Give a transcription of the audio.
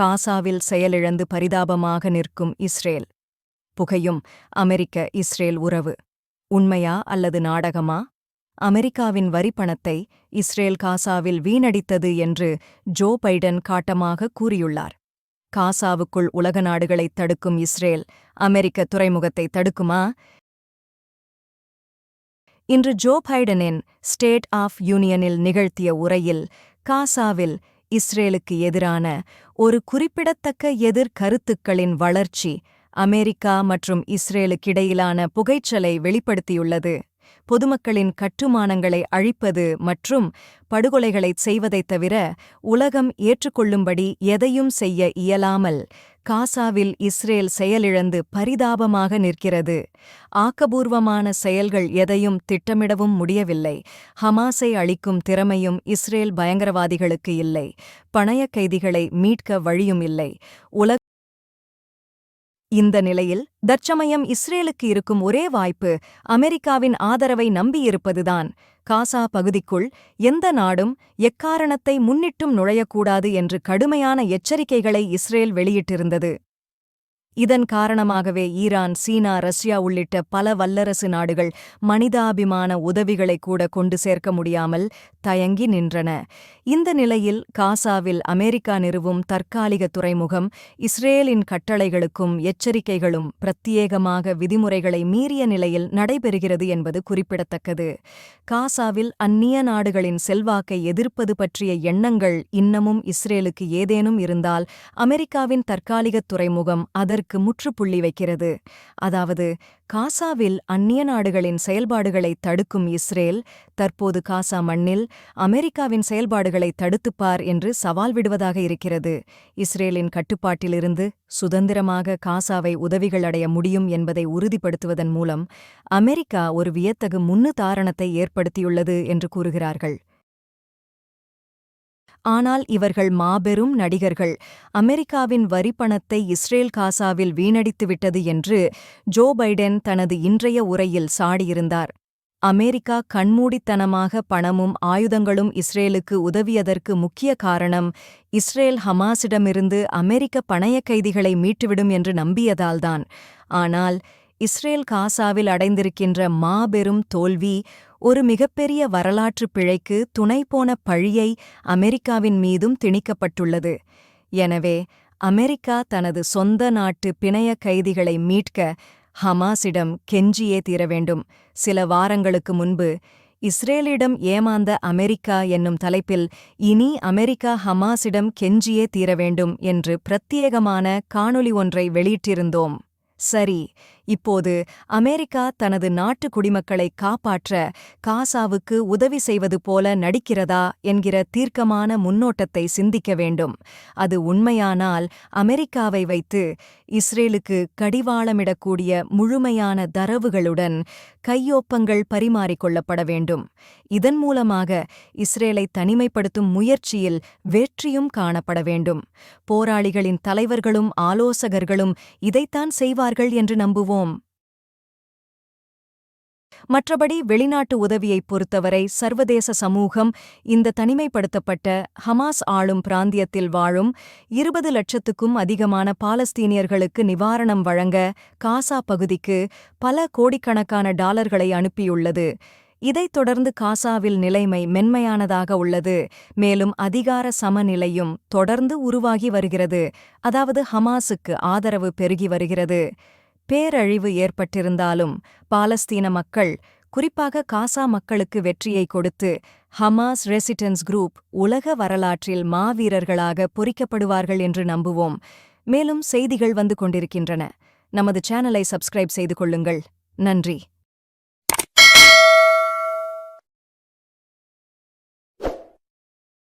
காசாவில் செயலிழந்து பரிதாபமாக நிற்கும் இஸ்ரேல். புகையும் அமெரிக்க இஸ்ரேல் உறவு. உண்மையா அல்லது நாடகமா? அமெரிக்காவின் வரிப்பணத்தை இஸ்ரேல் காசாவில் வீணடித்தது என்று ஜோ பைடன் காட்டமாக கூறியுள்ளார். காசாவுக்குள் உலக நாடுகளைத் தடுக்கும் இஸ்ரேல் அமெரிக்க துறைமுகத்தை தடுக்குமா? இன்று ஜோ பைடனின் ஸ்டேட் ஆஃப் யூனியனில் நிகழ்த்திய உரையில் காசாவில் இஸ்ரேலுக்கு எதிரான ஒரு குறிப்பிடத்தக்க எதிர்கருத்துக்களின் வளர்ச்சி அமெரிக்கா மற்றும் இஸ்ரேலுக்கிடையிலான புகைச்சலை வெளிப்படுத்தியுள்ளது. பொதுமக்களின் கட்டுமானங்களை அழிப்பது மற்றும் படுகொலைகளைச் செய்வதைத் தவிர உலகம் ஏற்றுக்கொள்ளும்படி எதையும் செய்ய இயலாமல் காசாவில் இஸ்ரேல் செயலிழந்து பரிதாபமாக நிற்கிறது. ஆக்கபூர்வமான செயல்கள் எதையும் திட்டமிடவும் முடியவில்லை. ஹமாஸை அளிக்கும் திறமையும் இஸ்ரேல் பயங்கரவாதிகளுக்கு இல்லை. பணயக் கைதிகளை மீட்க வழியும் இல்லை. உலக இந்த நிலையில் தற்சமயம் இஸ்ரேலுக்கு இருக்கும் ஒரே வாய்ப்பு அமெரிக்காவின் ஆதரவை நம்பியிருப்பதுதான். காசா பகுதிக்குள் எந்த நாடும் எக்காரணத்தை முன்னிட்டும் நுழையக்கூடாது என்று கடுமையான எச்சரிக்கைகளை இஸ்ரேல் வெளியிட்டிருந்தது. இதன் காரணமாகவே ஈரான் சீனா ரஷ்யா உள்ளிட்ட பல வல்லரசு நாடுகள் மனிதாபிமான உதவிகளை கூட கொண்டு சேர்க்க முடியாமல் தயங்கி நின்றன. இந்த நிலையில் காசாவில் அமெரிக்கா நிறுவும் தற்காலிக துறைமுகம் இஸ்ரேலின் கட்டளைகளுக்கும் எச்சரிக்கைகளும் பிரத்யேகமாக விதிமுறைகளை மீறிய நிலையில் நடைபெறுகிறது என்பது குறிப்பிடத்தக்கது. காசாவில் அந்நிய நாடுகளின் செல்வாக்கை எதிர்ப்பது பற்றிய எண்ணங்கள் இன்னமும் இஸ்ரேலுக்கு ஏதேனும் இருந்தால் அமெரிக்காவின் தற்காலிக துறைமுகம் அதற்கு முற்றுப்புள்ளி வைக்கிறது. அதாவது காசாவில் அந்நிய நாடுகளின் செயல்பாடுகளை தடுக்கும் இஸ்ரேல் தற்போது காசா மண்ணில் அமெரிக்காவின் செயல்பாடுகளை தடுத்துப்பார் என்று சவால் விடுவதாக இருக்கிறது. இஸ்ரேலின் கட்டுப்பாட்டிலிருந்து சுதந்திரமாக காசாவை உதவிகள் அடைய முடியும் என்பதை உறுதிப்படுத்துவதன் மூலம் அமெரிக்கா ஒரு வியத்தகு முன்னுதாரணத்தை ஏற்படுத்தியுள்ளது என்று கூறுகிறார்கள். ஆனால் இவர்கள் மாபெரும் நடிகர்கள். அமெரிக்காவின் வரிப்பணத்தை இஸ்ரேல் காசாவில் வீணடித்துவிட்டது என்று ஜோ பைடன் தனது இன்றைய உரையில் சாடியிருந்தார். அமெரிக்கா கண்மூடித்தனமாக பணமும் ஆயுதங்களும் இஸ்ரேலுக்கு உதவியதற்கு முக்கிய காரணம் இஸ்ரேல் ஹமாஸிடமிருந்து அமெரிக்க பணயக் கைதிகளை மீட்டுவிடும் என்று நம்பியதால்தான். ஆனால் இஸ்ரேல் காசாவில் அடைந்திருக்கின்ற மாபெரும் தோல்வி ஒரு மிகப்பெரிய வரலாற்று பிழைக்கு துணை போன பழியை அமெரிக்காவின் மீதும் திணிக்கப்பட்டுள்ளது. எனவே அமெரிக்கா தனது சொந்த நாட்டு பிணைய கைதிகளை மீட்க ஹமாஸிடம் கெஞ்சியே தீர வேண்டும். சில வாரங்களுக்கு முன்பு இஸ்ரேலிடம் ஏமாந்த அமெரிக்கா என்னும் தலைப்பில் இனி அமெரிக்கா ஹமாஸிடம் கெஞ்சியே தீர வேண்டும் என்று பிரத்யேகமான காணொளி ஒன்றை வெளியிட்டிருந்தோம். சரி இப்போது அமெரிக்கா தனது நாட்டு குடிமக்களை காப்பாற்ற காசாவுக்கு உதவி செய்வது போல நடிக்கிறதா என்கிற தீர்க்கமான முன்னோட்டத்தை சிந்திக்க வேண்டும். அது உண்மையானால் அமெரிக்காவை வைத்து இஸ்ரேலுக்கு கடிவாளமிடக்கூடிய முழுமையான தரவுகளுடன் கையொப்பங்கள் பரிமாறிக்கொள்ளப்பட வேண்டும். இதன் மூலமாக இஸ்ரேலை தனிமைப்படுத்தும் முயற்சியில் வெற்றியும் காணப்பட வேண்டும். போராளிகளின் தலைவர்களும் ஆலோசகர்களும் இதைத்தான் செய்வார்கள் என்று நம்புவோம். மற்றபடி வெளிநாட்டு உதவியைப் பொறுத்தவரை சர்வதேச சமூகம் இந்த தனிமைப்படுத்தப்பட்ட ஹமாஸ் ஆளும் பிராந்தியத்தில் வாழும் இருபது லட்சத்துக்கும் அதிகமான பாலஸ்தீனியர்களுக்கு நிவாரணம் வழங்க காசா பகுதிக்கு பல கோடிக்கணக்கான டாலர்களை அனுப்பியுள்ளது. இதைத் தொடர்ந்து காசாவில் நிலைமை மென்மையானதாக உள்ளது. மேலும் அதிகார சமநிலையும் தொடர்ந்து உருவாகி வருகிறது. அதாவது ஹமாஸுக்கு ஆதரவு பெருகி வருகிறது. பேரழிவு ஏற்பட்டிருந்தாலும் பாலஸ்தீன மக்கள் குறிப்பாக காசா மக்களுக்கு வெற்றியை கொடுத்து ஹமாஸ் ரெசிடென்ஸ் குரூப் உலக வரலாற்றில் மாவீரர்களாக பொறிக்கப்படுவார்கள் என்று நம்புவோம். மேலும் செய்திகள் வந்து கொண்டிருக்கின்றன. நமது சேனலை சப்ஸ்கிரைப் செய்து கொள்ளுங்கள். நன்றி.